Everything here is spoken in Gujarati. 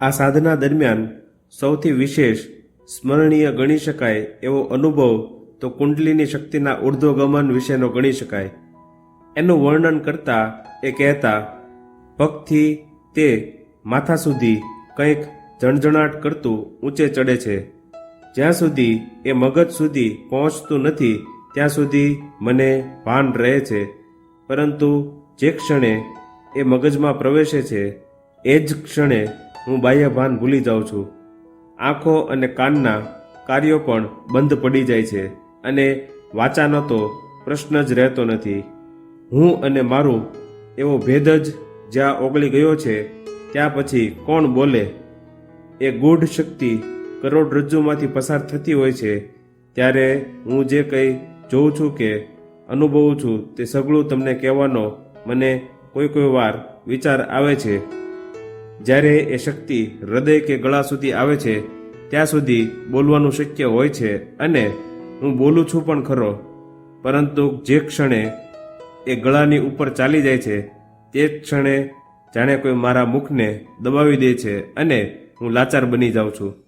આ સાધના દરમિયાન સૌથી વિશેષ સ્મરણીય ગણી શકાય એવો અનુભવ તો કુંડલીની શક્તિના ઉર્ધ્વગમન વિશેનો ગણી શકાય. એનું વર્ણન કરતા એ કહેતા પગથી તે માથા સુધી કંઈક જણજણાટ કરતું ઊંચે ચડે છે. જ્યાં સુધી એ મગજ સુધી પહોંચતું નથી, ત્યાં સુધી મને ભાન રહે છે. પરંતુ જે ક્ષણે એ મગજમાં પ્રવેશે છે, એ જ ક્ષણે હું બાહ્ય ભાન ભૂલી જાઉં છું. આંખો અને કાનના કાર્યો પણ બંધ પડી જાય છે અને વાચાનો તો પ્રશ્ન જ રહેતો નથી. હું અને મારું એવો ભેદ જ જ્યાં ઓગળી ગયો છે, ત્યાં પછી કોણ બોલે? એ ગૂઢ શક્તિ કરોડરજ્જુમાંથી પસાર થતી હોય છે. ત્યારે હું જે કંઈ જોઉં છું કે અનુભવું છું તે સગળું તમને કહેવાનો મને કોઈ કોઈ વાર વિચાર આવે છે. જ્યારે એ શક્તિ હૃદય કે ગળા સુધી આવે છે, ત્યાં સુધી બોલવાનું શક્ય હોય છે અને હું બોલું છું પણ ખરો. પરંતુ જે ક્ષણે એ ગળાની ઉપર ચાલી જાય છે, તે જ ક્ષણે જાણે કોઈ મારા મુખને દબાવી દે છે અને હું લાચાર બની જાઉં છું.